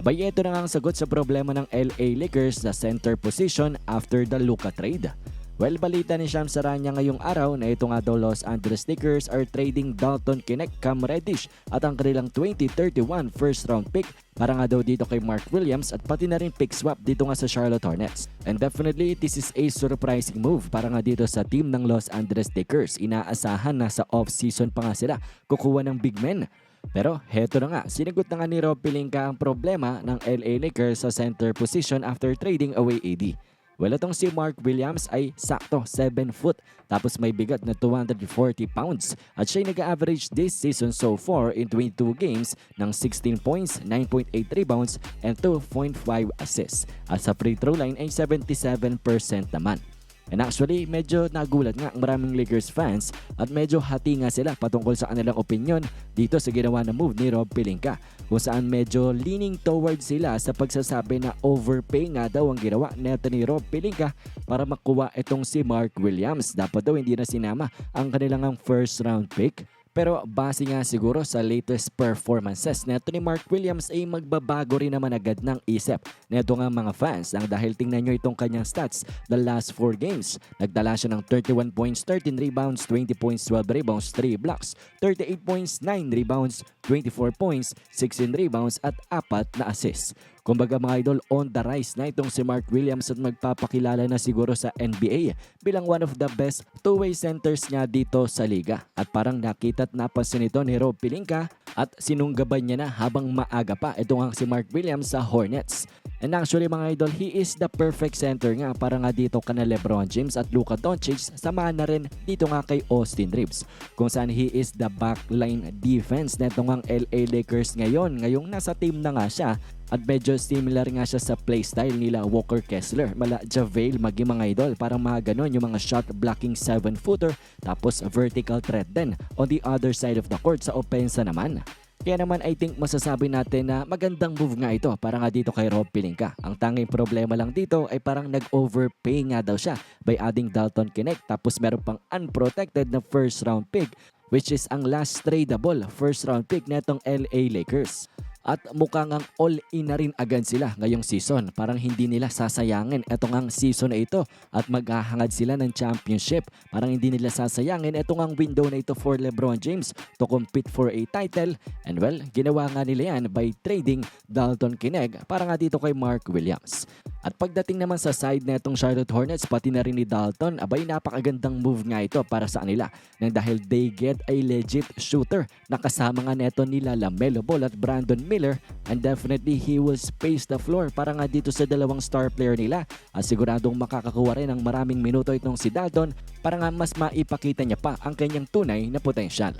Abay, ito na nga ang sagot sa problema ng LA Lakers sa center position after the Luka trade. Well, balita ni Sham Saranya ngayong araw na ito nga daw Los Angeles Lakers are trading Dalton Kinect, Cam Reddish at ang kanilang 2031 first round pick para nga daw dito kay Mark Williams at pati na rin pick swap dito nga sa Charlotte Hornets. And definitely, this is a surprising move para nga dito sa team ng Los Angeles Lakers. Inaasahan na sa off-season pa nga sila kukuha ng big men. Pero heto na nga, sinigot na nga ni Rob Pelinka ang problema ng LA Lakers sa center position after trading away AD. Well, itong si Mark Williams ay sakto 7 foot tapos may bigat na 240 pounds at siya'y nag-average this season so far in 22 games ng 16 points, 9.8 rebounds, and 2.5 assists. At sa free throw line ay 77% naman. And actually, medyo nagulat nga ang maraming Lakers fans at medyo hati nga sila patungkol sa kanilang opinion dito sa ginawa na move ni Rob Pelinka kung saan medyo leaning towards sila sa pagsasabi na overpay nga daw ang ginawa neto ni Rob Pelinka para makuha itong si Mark Williams. Dapat daw hindi na sinama ang kanilang first round pick. Pero base nga siguro sa latest performances neto ni Mark Williams ay magbabago rin naman agad ng isip neto nga mga fans ang dahil tingnan nyo itong kanyang stats the last 4 games. Nagdala siya ng 31 points, 13 rebounds, 20 points, 12 rebounds, 3 blocks, 38 points, 9 rebounds, 24 points, 16 rebounds at 4 na assists. Kumbaga mga idol, on the rise na itong si Mark Williams at magpapakilala na siguro sa NBA bilang one of the best two-way centers niya dito sa liga. At parang nakita at napansin ito ni Rob Pelinka at sinunggaban niya na habang maaga pa itong ang si Mark Williams sa Hornets. And actually mga idol, he is the perfect center nga para nga dito kana Lebron James at Luka Doncic samahan na rin dito nga kay Austin Reeves. Kung saan he is the backline defense na itong ang LA Lakers ngayon. Ngayong nasa team na nga siya at medyo similar nga siya sa playstyle nila Walker Kessler, mala Javale Magi mga idol. Parang mga ganon yung mga shot blocking 7-footer tapos vertical threat din on the other side of the court sa opensa naman. Kaya naman I think masasabi natin na magandang move nga ito para nga dito kay Rob Pelinka. Ang tanging problema lang dito ay parang nag-overpay nga daw siya by adding Dalton Kinect tapos meron pang unprotected na first round pick which is ang last tradable first round pick netong LA Lakers. At mukhang ang all-in na rin agad sila ngayong season. Parang hindi nila sasayangin itong ang season na ito at maghahangad sila ng championship. Parang hindi nila sasayangin itong ang window na ito for LeBron James to compete for a title. And well, ginawa nga nila yan by trading Dalton Kineg para nga dito kay Mark Williams. At pagdating naman sa side na itong Charlotte Hornets, pati na rin ni Dalton, abay napakagandang move nga ito para sa kanila. Dahil they get a legit shooter na kasama nga neto nila Lamelo Ball at Brandon Miller and definitely he will space the floor para nga dito sa dalawang star player nila at siguradong makakakuha rin ng maraming minuto itong si Dalton para nga mas maipakita niya pa ang kanyang tunay na potensyal.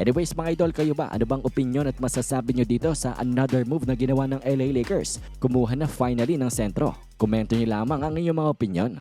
Anyways mga idol, kayo ba? Ano bang opinion at masasabi nyo dito sa another move na ginawa ng LA Lakers? Kumuha na finally ng sentro. Komento nyo lamang ang inyong mga opinion.